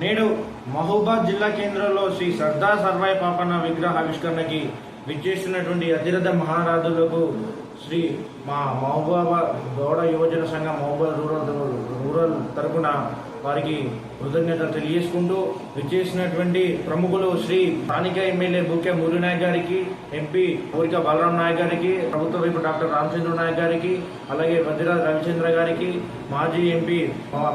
నేడు మహబూబాద్ జిల్లా కేంద్రంలో శ్రీ సర్దార్ సర్వాయి పాపన్న విగ్రహ ఆవిష్కరణకి విచ్చేస్తున్నటువంటి అతిరథ మహారాజులకు శ్రీ మా మహబూబాబాద్ గౌడ యువజన సంఘం మహబూబాద్ రూరల్ వారికి కృతజ్ఞతలు తెలియజేసుకుంటూ విచ్చేసినటువంటి ప్రముఖులు శ్రీ స్థానిక ఎమ్మెల్యే బుకే మురినాయక్ గారికి ఎంపీ కోరిక బలరాం నాయక్ గారికి ప్రభుత్వ వైపు డాక్టర్ రామచంద్ర నాయక్ గారికి అలాగే వజ్రరాజ్ రవిచంద్ర గారికి మాజీ ఎంపీ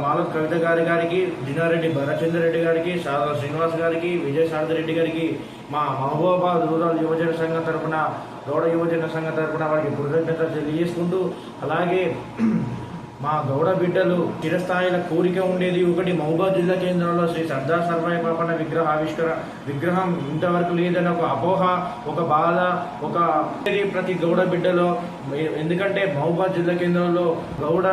మాలత్ కవిత గారి గారికి దినారెడ్డి భరచంద్ర రెడ్డి గారికి సాదా శ్రీనివాస్ గారికి విజయశారద రెడ్డి గారికి మా మహబూబాబాద్ రూరల్ యువజన సంఘం తరఫున గౌడ యువజన సంఘం తరపున వారికి కృతజ్ఞతలు తెలియజేసుకుంటూ అలాగే మా గౌడ బిడ్డలు చిరస్థాయిల కోరిక ఉండేది. ఒకటి మహబూబాద్ జిల్లా కేంద్రంలో శ్రీ సర్దార్ సర్వాయి పాపన్న విగ్రహ ఆవిష్కర విగ్రహం ఇంతవరకు లేదని ఒక అపోహ ఒక బాధ ఒక ప్రతి గౌడ బిడ్డలో. ఎందుకంటే మహబూబాద్ జిల్లా కేంద్రంలో గౌడ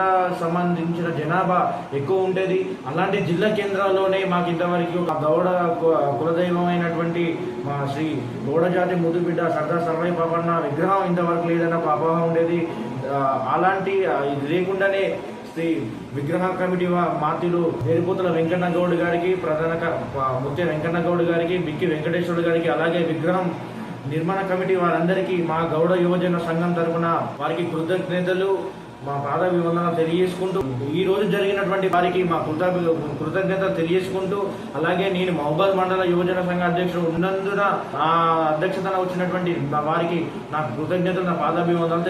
సంబంధించిన జనాభా ఎక్కువ ఉండేది. అలాంటి జిల్లా కేంద్రాల్లోనే మాకు ఇంతవరకు ఒక గౌడ కు- కులదైవమైనటువంటి మా శ్రీ గౌడ జాతి ముద్దు బిడ్డ సర్దార్ సర్వాయి పాపన్న విగ్రహం ఇంతవరకు లేదని ఒక అపోహ ఉండేది. అలాంటి ఇది లేకుండానే శ్రీ విగ్రహ కమిటీ మాతిలు వేరుపోతుల వెంకన్న గౌడ్ గారికి ప్రధాన ముత్య వెంకన్న గౌడ్ గారికి బిక్కి వెంకటేశ్వరుడు గారికి అలాగే విగ్రహం నిర్మాణ కమిటీ వారందరికీ మా గౌడ యువజన సంఘం తరపున వారికి కృతజ్ఞతలు మా పాదాభివందన తెలియజేసుకుంటూ ఈ రోజు జరిగినటువంటి వారికి మా కృత కృతజ్ఞత తెలియజేసుకుంటూ అలాగే నేను మహబాద్ మండల యువజన సంఘ అధ్యక్షుడు ఉన్నందున ఆ అధ్యక్షతన వచ్చినటువంటి వారికి నా కృతజ్ఞతలు నా పాదాభివందనలు తెలియ